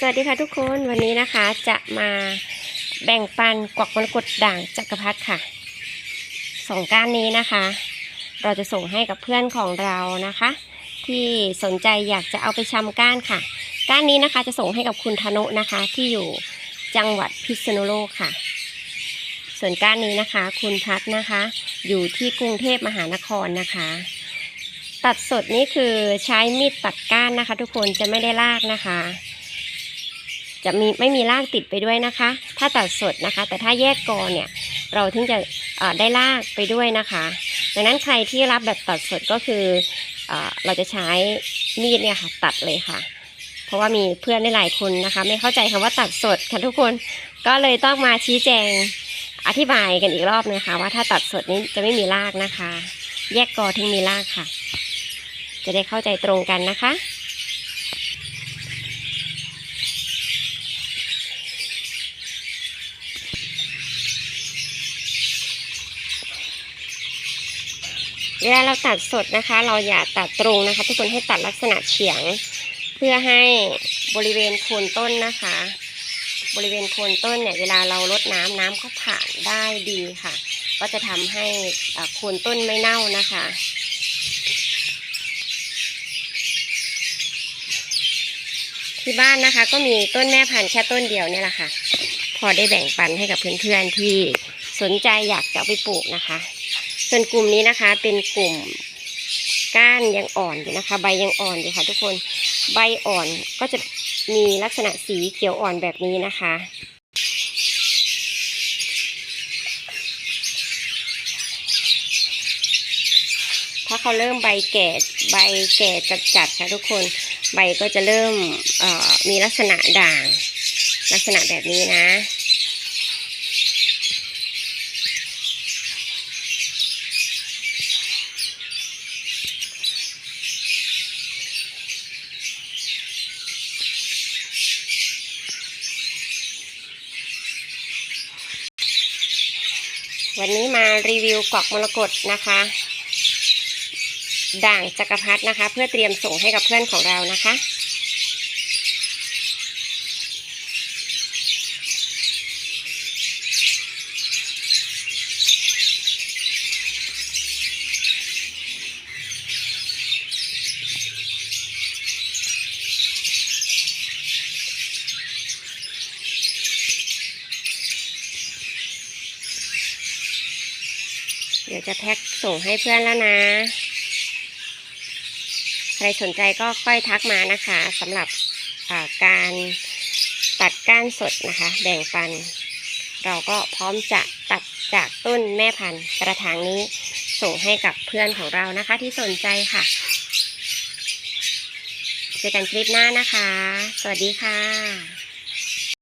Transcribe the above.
สวัสดีค่ะทุกคนวันนี้นะคะจะมาแบ่งปันกวักมรกตด่างจักรพรรดิค่ะสองก้านนี้นะคะ เราจะส่งให้กับเพื่อนของเรานะคะ ที่สนใจอยากจะเอาไปชำก้านค่ะก้านนี้นะคะจะส่งให้กับคุณธนุนะคะ ที่อยู่จังหวัดพิษณุโลกค่ะ ส่วนก้านนี้นะคะ คุณพัฒนะคะ อยู่ที่กรุงเทพมหานครนะคะ ตัดสดนี่คือใช้มีดตัดก้านนะคะ ทุกคนจะไม่ได้ลากนะคะ จะมีไม่มีรากติดไปด้วยนะคะ ถ้าตัดสดนะคะ แต่ถ้าแยกกอเนี่ยเราถึงจะได้รากไปด้วยนะคะ ดังนั้นใครที่รับแบบตัดสดก็คือเอเราจะใช้มีดเนี่ยค่ะตัดเลยค่ะ เพราะว่ามีเพื่อนหลายคนนะคะ ไม่เข้าใจคำว่าตัดสดค่ะทุกคนก็เลยต้องมาชี้แจงอธิบายกันอีกรอบนะคะ ว่าถ้าตัดสดนี้จะไม่มีรากนะคะ แยกกอถึงมีรากค่ะ จะได้เข้าใจตรงกันนะคะ เวลาเราตัดสดนะคะ เราอย่าตัดตรงนะคะ ทุกคนให้ตัดลักษณะเฉียง เพื่อให้บริเวณโคนต้นนะคะ บริเวณโคนต้นเนี่ยเวลาเราลดน้ำน้ำก็ผ่านได้ดีค่ะ ก็จะทำให้อ่าโคนต้นไม่เน่านะคะที่บ้านนะคะก็มีต้นแม่พันธุ์แค่ต้นเดียวเนี่ยแหละค่ะ พอได้แบ่งปันให้กับเพื่อนๆที่สนใจอยากจะไปปลูกนะคะ ส่วนกลุ่มนี้นะคะเป็นกลุ่มก้านยังอ่อนอยู่นะคะ ใบยังอ่อนอยู่ค่ะทุกคนใบอ่อนก็จะมีลักษณะสีเขียวอ่อนแบบนี้นะคะ ถ้าเขาเริ่มใบแก่ใบแก่จัดๆค่ะทุกคนใบก็จะเริ่มมีลักษณะด่าง ลักษณะแบบนี้นะ วันนี้มารีวิวกวักมรกตนะคะ ด่างจักรพรรดินะคะ เพื่อเตรียมส่งให้กับเพื่อนของเรานะคะ เดี๋ยวจะแพ็คส่งให้เพื่อนแล้วนะ ใครสนใจก็ค่อยทักมานะคะสำหรับาการตัดก้านสดนะคะ แบ่งปัน เราก็พร้อมจะตัดจากต้นแม่พันธุ์กระถางนี้ส่งให้กับเพื่อนของเรานะคะที่สนใจค่ะเจอกันคลิปหน้านะคะ สวัสดีค่ะ